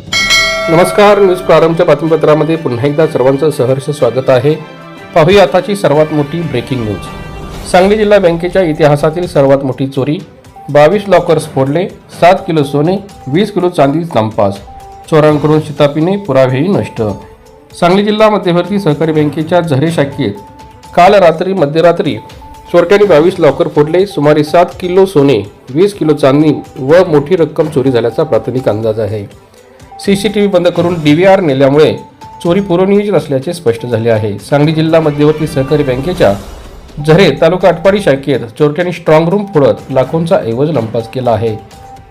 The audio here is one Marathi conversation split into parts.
नमस्कार न्यूज प्रारंभच्या बातमीपत्रामध्ये पुन्हा एकदा सर्वांचं सहर्ष स्वागत आहे. पाहूया आताची सर्वात मोठी ब्रेकिंग न्यूज सांगली जिल्हा बँकेच्या इतिहासातील सर्वात मोठी चोरी. बावीस लॉकर्स फोडले सात किलो सोने वीस किलो चांदी नामपास. चोरांकडून शितापीने पुरावेही नष्ट. सांगली जिल्हा मध्यवर्ती सहकारी बँकेच्या झरे शाखेत काल रात्री मध्यरात्री चोरट्याने बावीस लॉकर फोडले सुमारे सात किलो सोने वीस किलो चांदी व मोठी रक्कम चोरी झाल्याचा प्राथमिक अंदाज आहे. सी सी टी व्ही बंद करून डी वी आर नेल्यामुळे चोरी पूर्वनियोजित असल्याचे स्पष्ट झाले आहे. सांगली जिल्हा मध्यवर्ती सहकारी बँकेच्या झरे तालुका आटपाडी शाखेत चोरट्यांनी स्ट्रॉंग रूम फोडत लाखोंचा ऐवज लंपास केला आहे.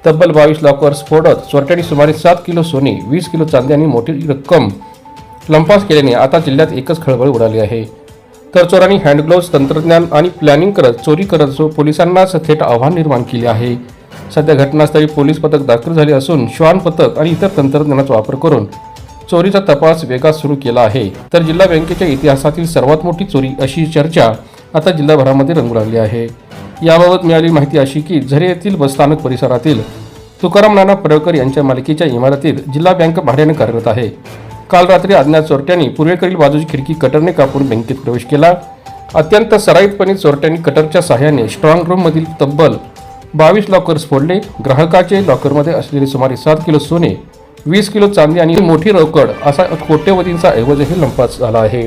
तब्बल बावीस लॉकर्स फोडत चोरट्यांनी सुमारे सात किलो सोने वीस किलो चांदी आणि मोठी रक्कम लंपास केल्याने आता जिल्ह्यात एकच खळबळ उडाली आहे. तर चोरांनी हँडग्लोव्ज तंत्रज्ञान आणि प्लॅनिंग करत चोरी करत जो पोलिसांनाच थेट आव्हान निर्माण केले आहे. सध्या घटनास्थळी पोलीस पथक दाखल झाले असून श्वान पथक आणि इतर तंत्रज्ञानाचा वापर करून चोरीचा तपास वेगात सुरू केला आहे. तर जिल्हा बँकेच्या इतिहासातील सर्वात मोठी चोरी अशी चर्चा आता जिल्हाभरामध्ये रंगू लागली आहे. याबाबत मिळाली माहिती अशी की झरे येथील बसस्थानक परिसरातील तुकाराम नाना पडळकर यांच्या मालकीच्या इमारतीत जिल्हा बँक भाड्याने कार्यरत आहे. काल रात्री अज्ञात चोरट्यांनी पूर्वेकडील बाजूची खिडकी कटरने कापून बँकेत प्रवेश केला. अत्यंत सराईतपणे चोरट्यांनी कटरच्या सहाय्याने स्ट्रॉंग रूममधील तब्बल बावीस लॉकर्स फोडले. ग्राहकाचे लॉकरमध्ये असलेले सुमारे सात किलो सोने वीस किलो चांदी आणि मोठी रोकड असा कोट्यवधींचा ऐवजही लंपास झाला आहे.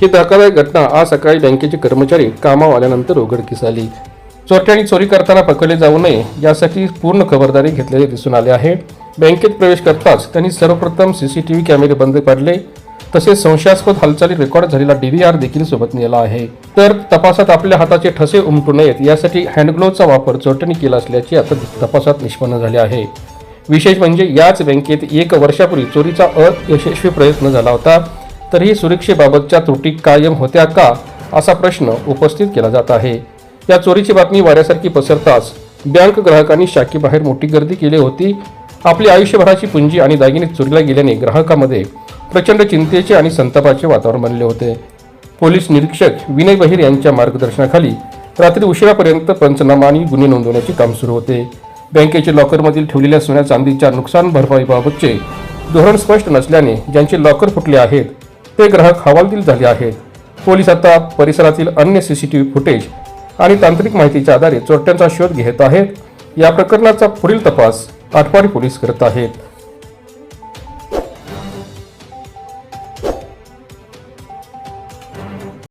ही धक्कादायक घटना आज सकाळी बँकेचे कर्मचारी कामावर आल्यानंतर उघडकीस आली. चोरट्यांनी चोरी करताना पकडले जाऊ नये यासाठी पूर्ण खबरदारी घेतलेले दिसून आले आहे. बँकेत प्रवेश करताच त्यांनी सर्वप्रथम सी सी टी व्ही कॅमेरे बंद पाडले. तसेच संशयास्पद हालचाली रेकॉर्ड झालेला डीव्हीआर देखील सोबत नेला आहे. तर तपासात आपल्या हाताचे ठसे उमटू नयेत यासाठी हँडग्लोव्हचा वापर चोरटणी केला असल्याचे आता तपासात निष्पन्न झाले आहे. विशेष म्हणजे याच बँकेत एक वर्षापूर्वी चोरीचा अयशस्वी प्रयत्न झाला होता. तरीही सुरक्षेबाबतच्या त्रुटी कायम होत्या का असा प्रश्न उपस्थित केला जात आहे. या चोरीची बातमी वाऱ्यासारखी पसरताच बँक ग्राहकांनी शाखेबाहेर मोठी गर्दी केली होती. आपली आयुष्यभराची पुंजी आणि दागिने चोरीला गेल्याने ग्राहकामध्ये प्रचंड चिंतेचे आणि संतापाचे वातावरण बनले होते. पोलीस निरीक्षक विनय बहिर यांच्या मार्गदर्शनाखाली रात्री उशिरापर्यंत पंचनामा आणि गुन्हे नोंदवण्याचे काम सुरू होते. बँकेचे लॉकरमधील ठेवलेल्या सोन्या चांदीच्या नुकसान भरपाईबाबतचे धोरण स्पष्ट नसल्याने ज्यांचे लॉकर फुटले आहेत ते ग्राहक हवालदिल झाले आहेत. पोलीस आता परिसरातील अन्य C C T V footage आणि तांत्रिक माहितीच्या आधारे चोरट्यांचा शोध घेत आहेत. या प्रकरणाचा पुढील तपास आटपाडी पोलीस करत आहेत.